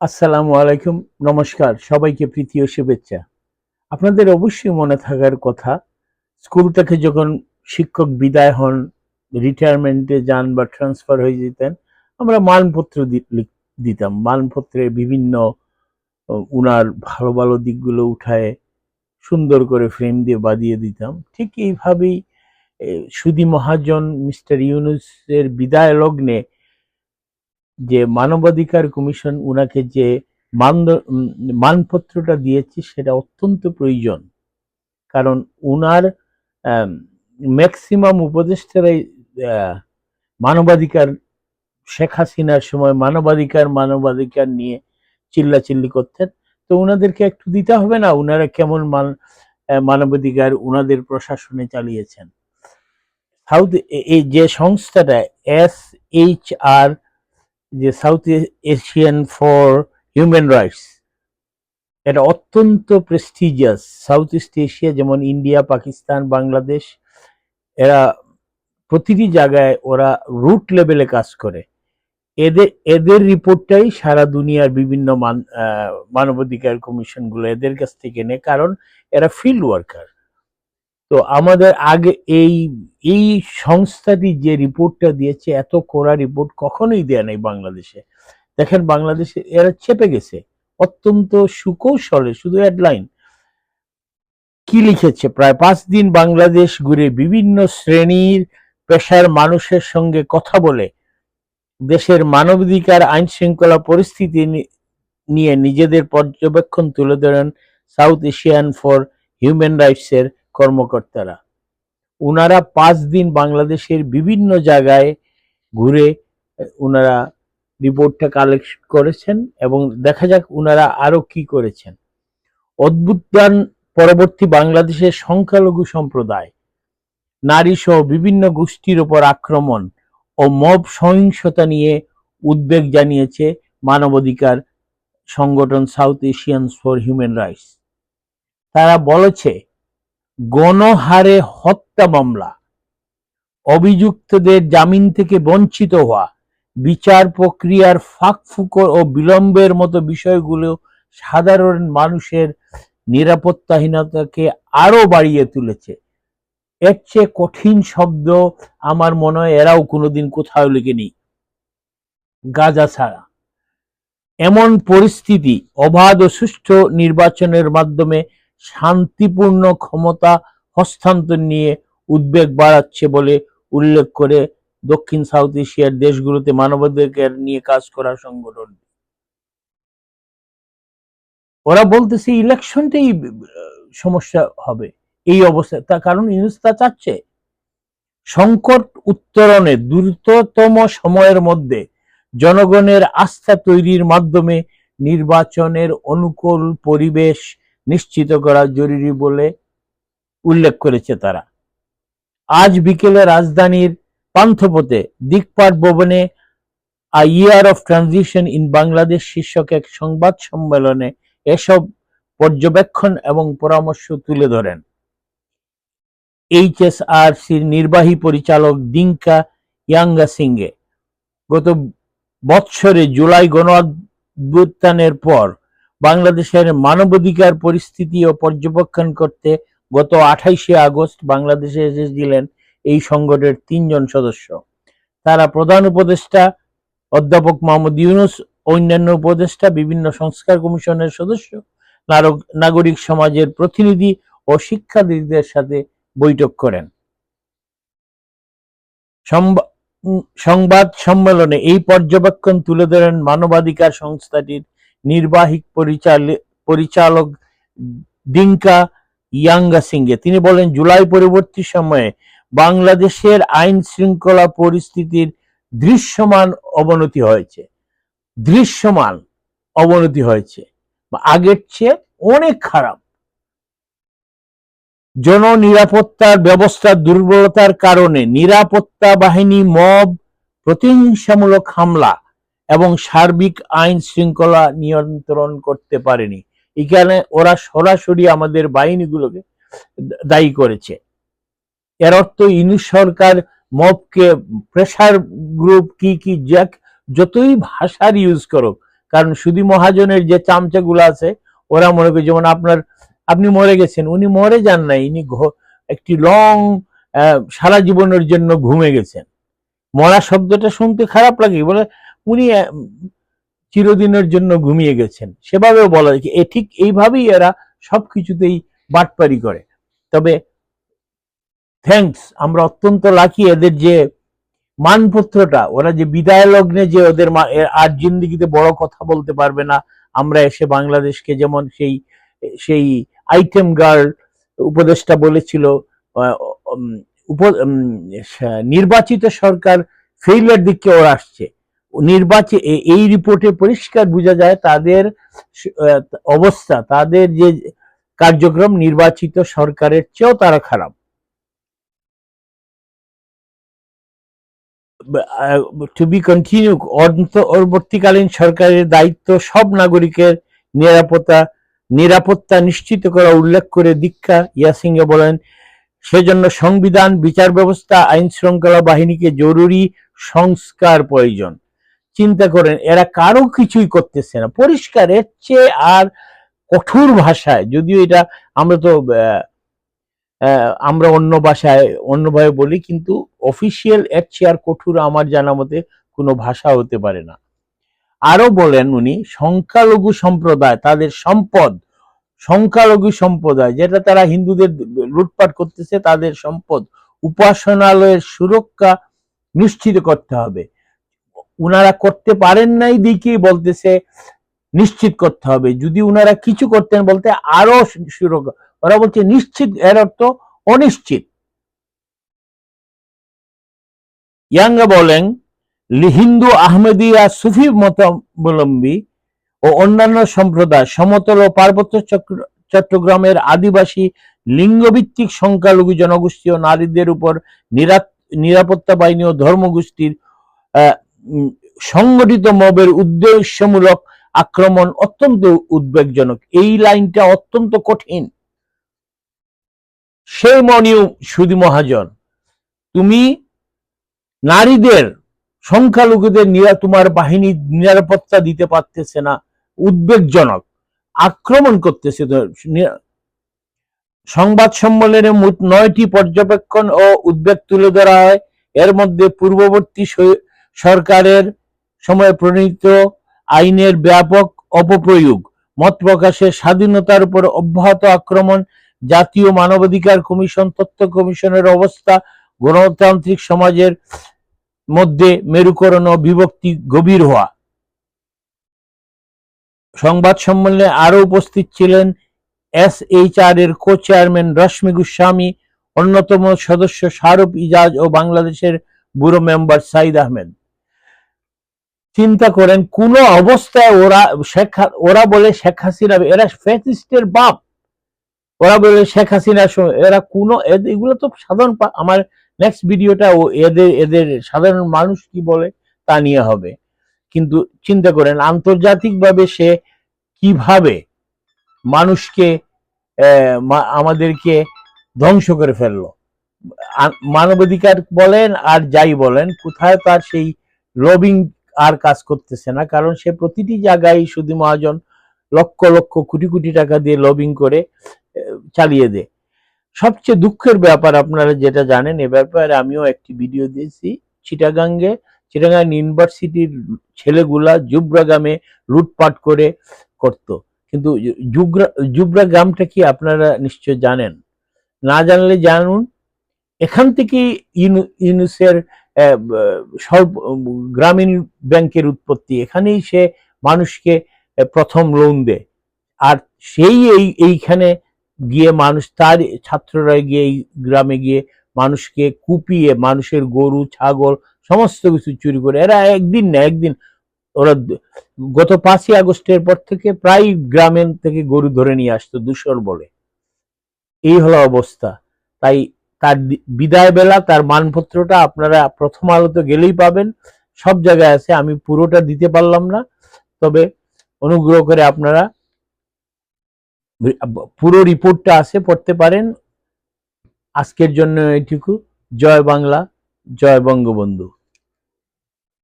আসসালামু আলাইকুম, নমস্কার, সবাইকে প্রীতি ও শুভেচ্ছা। আপনাদের অবশ্যই মনে থাকার কথা, স্কুল থেকে যখন শিক্ষক বিদায় হন রিটায়ারমেন্টে যান বা ট্রান্সফার হয়ে যেতেন, আমরা মানপত্র দিতাম। মানপত্রে বিভিন্ন উনার ভালো ভালো দিকগুলো উঠায়, সুন্দর করে ফ্রেম দিয়ে বাঁধিয়ে দিতাম। ঠিক এইভাবেই সুধী মহাজন মিস্টার ইউনুসের বিদায় লগ্নে যে মানবাধিকার কমিশন উনাকে যে মানদ মানপত্রটা দিয়েছে সেটা অত্যন্ত প্রয়োজন। কারণ উনার ম্যাক্সিমাম উপদেষ্টারাই মানবাধিকার, শেখ হাসিনার সময় মানবাধিকার মানবাধিকার নিয়ে চিল্লাচিল্লি করতেন। তো উনাদেরকে একটু দিতে হবে না, উনারা কেমন মান মানবাধিকার উনাদের প্রশাসনে চালিয়েছেন। সাউথ এই যে সংস্থাটা, এস এইচ আর যে South Asian for human rights এটা অত্যন্ত প্রেস্টিজিয়াস সাউথ ইস্ট এশিয়া যেমন ইন্ডিয়া পাকিস্তান বাংলাদেশ এরা প্রতিটি জায়গায় ওরা রুট লেভেলে কাজ করে। এদের এদের রিপোর্টটাই সারা দুনিয়ার বিভিন্ন মান মানবাধিকার কমিশনগুলো এদের কাছ থেকে নেয়, কারণ এরা ফিল্ড ওয়ার্কার তো আমাদের আগে এই এই সংস্থাটি যে রিপোর্টটা দিয়েছে, এত কড়া রিপোর্ট কখনোই দেয়া নাই বাংলাদেশে। দেখেন বাংলাদেশে এরা চেপে গেছে, অত্যন্ত সুকৌশলে, শুধু হেডলাইন কি লিখেছে? প্রায় পাঁচ দিন বাংলাদেশ ঘুরে বিভিন্ন শ্রেণির পেশার মানুষের সঙ্গে কথা বলে, দেশের মানবাধিকার আইন শৃঙ্খলা পরিস্থিতি নিয়ে নিজেদের পর্যবেক্ষণ তুলে ধরেন South Asian for human rights এর কর্মকর্তারা। উনারা পাঁচ দিন বাংলাদেশের বিভিন্ন জায়গায় ঘুরে, উনারা রিপোর্টটা কালেক্ট করেছেন এবং দেখা যাক উনারা আরও কি করেছেন। অদ্ভুতান পরবর্তী বাংলাদেশের সংখ্যালঘু সম্প্রদায় নারী সহ বিভিন্ন গোষ্ঠীর ওপর আক্রমণ ও মব সহিংসতা নিয়ে উদ্বেগ জানিয়েছে মানবাধিকার সংগঠন South Asian for human rights. তারা বলেছে গণহারে হত্যা মামলা। অভিযুক্তদের জামিন থেকে বঞ্চিত হওয়া, বিচার প্রক্রিয়ার ফাঁকফুকর ও বিলম্বের মতো বিষয়গুলো সাধারণ মানুষের নিরাপত্তাহীনতাকে আরও বাড়িয়ে তুলেছে। এর চেয়ে কঠিন শব্দ আমার মনে হয় এরাও কোনোদিন কোথাও লেখেনি। গাজা ছাড়া। এমন পরিস্থিতি অবাধ ও সুষ্ঠু নির্বাচনের মাধ্যমে শান্তিপূর্ণ ক্ষমতা হস্তান্তর নিয়ে উদ্বেগ বাড়াচ্ছে বলে উল্লেখ করে দক্ষিণ সাউথ এশিয়ার দেশগুলোতে মানবাধিকার নিয়ে কাজ করা সংগঠন। ওরা বলতেছে, ইলেকশনটাই সমস্যা হবে। এই অবস্থা, তার কারণ ইউনুস তা চাচ্ছে। সংকট উত্তরণে দ্রুততম সময়ের মধ্যে জনগণের আস্থা তৈরির মাধ্যমে নির্বাচনের অনুকূল পরিবেশ নিশ্চিত করা জরুরি বলে উল্লেখ করেছে তারা। আজ বিকেলে রাজধানীর পান্থপথে দিকপাট ভবনে a year of transition in Bangladesh শীর্ষক এক সংবাদ সম্মেলনে এসব পর্যবেক্ষণ এবং পরামর্শ তুলে ধরেন। এইচএসআরসির নির্বাহী পরিচালক দিঙ্কা ইয়াঙ্গা সিংহে গত বৎসরে জুলাই গণ পর বাংলাদেশের মানবাধিকার পরিস্থিতি ও পর্যবেক্ষণ করতে গত আঠাইশে আগস্ট বাংলাদেশে এসেছিলেন এই সংগঠনের তিনজন সদস্য। তারা প্রধান উপদেষ্টা অধ্যাপক মোহাম্মদ ইউনুস, অন্যান্য উপদেষ্টা, বিভিন্ন সংস্কার কমিশনের সদস্য নাগরিক সমাজের প্রতিনিধি ও শিক্ষাবিদদের সাথে বৈঠক করেন। সংবাদ সম্মেলনে এই পর্যবেক্ষণ তুলে ধরেন মানবাধিকার সংস্থাটির নির্বাহী পরিচালক ডিঙ্কা ইয়াঙ্গা সিংহে তিনি বলেন, জুলাই পরবর্তী সময়ে বাংলাদেশের আইন শৃঙ্খলা পরিস্থিতির দৃশ্যমান অবনতি হয়েছে। দৃশ্যমান অবনতি হয়েছে। আগের চেয়ে অনেক খারাপ। জন জননিরাপত্তার ব্যবস্থার দুর্বলতার কারণে নিরাপত্তা বাহিনী মব প্রতিহিংসামূলক হামলা এবং সার্বিক আইন শৃঙ্খলা নিয়ন্ত্রণ করতে পারেনি। এখানে ওরা সরাসরি আমাদের বাহিনীগুলোকে দায়ী করেছে। এর অর্থ ইউনিশ সরকার, মবকে প্রেশার গ্রুপ, কি কি, জ্যাক, যতই ভাষার ইউজ করুক, কারণ সুদী মহাজনের যে চামচাগুলো আছে, ওরা মনে করে যেমন আপনার, আপনি মরে গেছেন, উনি মরে যান নাই, ইনি একটি লং সারা জীবনের জন্য ঘুমে গেছেন। মরা শব্দটা শুনতে খারাপ লাগে, বলে উনি চিরদিনের জন্য ঘুমিয়ে গেছেন। সেভাবেও বলা যায় এ ঠিক এইভাবেই এরা সবকিছুতেই বাটপারি করে। তবে থ্যাঙ্কস, আমরা অত্যন্ত লাকি এদের যে মানপত্রটা, ওরা যে বিদায় লগ্নে যে ওদের আর জিন্দিগিতে বড় কথা বলতে পারবে না, আমরা এসে বাংলাদেশকে যেমন সেই সেই আইটেম গার্ল উপদেষ্টা বলেছিল নির্বাচিত সরকার ফেইলের দিকে ওরা আসছে। নির্বাচন এই রিপোর্টে পরিষ্কার বোঝা যায় তাদের অবস্থা, তাদের যে কার্যক্রম নির্বাচিত সরকারের চেয়েও তারা খারাপ। টু বি কন্টিনিউ অন্তর্বর্তীকালীন সরকারের দায়িত্ব সব নাগরিকের নিরাপত্তা নিরাপত্তা নিশ্চিত করা, উল্লেখ করে দীক্ষা ইয়াসিংহে বলেন, সেজন্য সংবিধান, বিচার ব্যবস্থা, আইন শৃঙ্খলা বাহিনীকে জরুরি সংস্কার প্রয়োজন। চিন্তা করেন, এরা কারও কিছুই করতেছে না। পরিষ্কার চেয়ে আর কঠোর ভাষায়, যদিও এটা আমরা তো আমরা অন্য ভাষায় অন্যভাবে বলি, কিন্তু অফিসিয়াল এর চেয়ে আর কঠোর আমার জানা মতে কোনো ভাষা হতে পারে না। আরও বলেন উনি, সংখ্যালঘু সম্প্রদায়, তাদের সম্পদ, সংখ্যালঘু সম্প্রদায়, যেটা তারা হিন্দুদের লুটপাট করতেছে, তাদের সম্পদ উপাসনালয়ের সুরক্ষা নিশ্চিত করতে হবে। উনারা করতে পারেন নাই দিকেই বলতেছে, নিশ্চিত করতে হবে। যদি উনারা কিছু করতেন বলতে আরও সুরক্ষা ওরা বলছে নিশ্চিত, এর অর্থ অনিশ্চিত। ইয়াঙ্গা বলেন হিন্দু, আহমেদিয়া, সুফি মতাবলম্বী ও অন্যান্য সম্প্রদায়, সমতল ও পার্বত্য চট্টগ্রামের আদিবাসী লিঙ্গভিত্তিক সংখ্যালঘু জনগোষ্ঠী ও নারীদের উপর নিরা- নিরাপত্তা বাহিনী ও ধর্মগোষ্ঠীর সংগঠিত মবের উদ্দেশ্যমূলক আক্রমণ অত্যন্ত উদ্বেগজনক। এই লাইনটা অত্যন্ত কঠিন। সে মনিউ সুদি মহাজন, তুমি নারীদের, সংখ্যালঘুদের নিরা, তোমার বাহিনী নিরাপত্তা দিতে পারতেছে না, উদ্বেগজনক, আক্রমণ করতেছে সংবাদ সম্মেলনে মোট নয়টি পর্যবেক্ষণ ও উদ্বেগ তুলে ধরা হয়। এর মধ্যে পূর্ববর্তী সরকারের সময় প্রণীত আইনের ব্যাপক অপপ্রয়োগ, মত প্রকাশের স্বাধীনতার উপর অব্যাহত আক্রমণ, জাতীয় মানবাধিকার কমিশন, তথ্য কমিশনের অবস্থা, গণতান্ত্রিক সমাজের মধ্যে মেরুকরণ ও বিভক্তি গভীর হওয়া। সংবাদ সম্মেলনে আরও উপস্থিত ছিলেন এস এইচ আর এর কো চেয়ারম্যান রশ্মি গোস্বামী, অন্যতম সদস্য শাহরুফ ইজাজ ও বাংলাদেশের ব্যুরো মেম্বার সাইদ আহমেদ। চিন্তা করেন, কোন অবস্থায় ওরা শেখ ওরা বলে শেখ হাসিনা, এরা ফ্যাসিস্টের বাপ। ওরা বলে শেখ হাসিনা এরা কোনো এগুলো তো সাধারণ আমার নেক্সট ভিডিওটা ও এদের এদের সাধারণ মানুষ কি বলে তা নিয়ে হবে। কিন্তু চিন্তা করেন, আন্তর্জাতিকভাবে সে কীভাবে মানুষকে আমাদেরকে ধ্বংস করে ফেলল? মানবাধিকার বলেন আর যাই বলেন, কোথায় তার সেই লবিং আর কাজ করতেছে না, কারণ সে প্রতিটি জায়গায় সুদী মহাজন লক্ষ লক্ষ কোটি কোটি টাকা দিয়ে লবিং করে চালিয়ে দেয়। সবচেয়ে দুঃখের ব্যাপার আপনারা যেটা জানেন, এ ব্যাপারে আমিও একটি ভিডিও দিয়েছি। চিটাগাঙ্গে, চিটাগাং ইউনিভার্সিটির ছেলেগুলা জুবরা গ্রামে লুটপাট করে করত। কিন্তু জুবরা জুবরা গ্রামটা কি আপনারা নিশ্চয় জানেন? না জানলে জানুন। এখান ইউনু- ইউনুসের স্বল্প গ্রামীণ ব্যাংকের উৎপত্তি, এখানেই সে মানুষকে প্রথম লোন দেয়। আর সেই এই, এইখানে গিয়ে মানুষ, তার ছাত্ররা গিয়ে এই গ্রামে গিয়ে মানুষকে কুপিয়ে, মানুষের গরু, ছাগল, সমস্ত কিছু চুরি করে, এরা একদিন না একদিন, ওরা গত পাঁচই আগস্টের পর থেকে প্রায় গ্রামের থেকে গরু ধরে নিয়ে আসতো দূষর বলে। এই হলো অবস্থা। তাই তার বিদায় বেলা, তার মানপত্রটা আপনারা প্রথম আলোতে গেলেই পাবেন। সব জায়গায় আছে, আমি পুরোটা দিতে পারলাম না। তবে অনুগ্রহ করে আপনারা পুরো রিপোর্টটা আছে, পড়তে পারেন। আজকের জন্য এটুকু জয় বাংলা, জয় বঙ্গবন্ধু।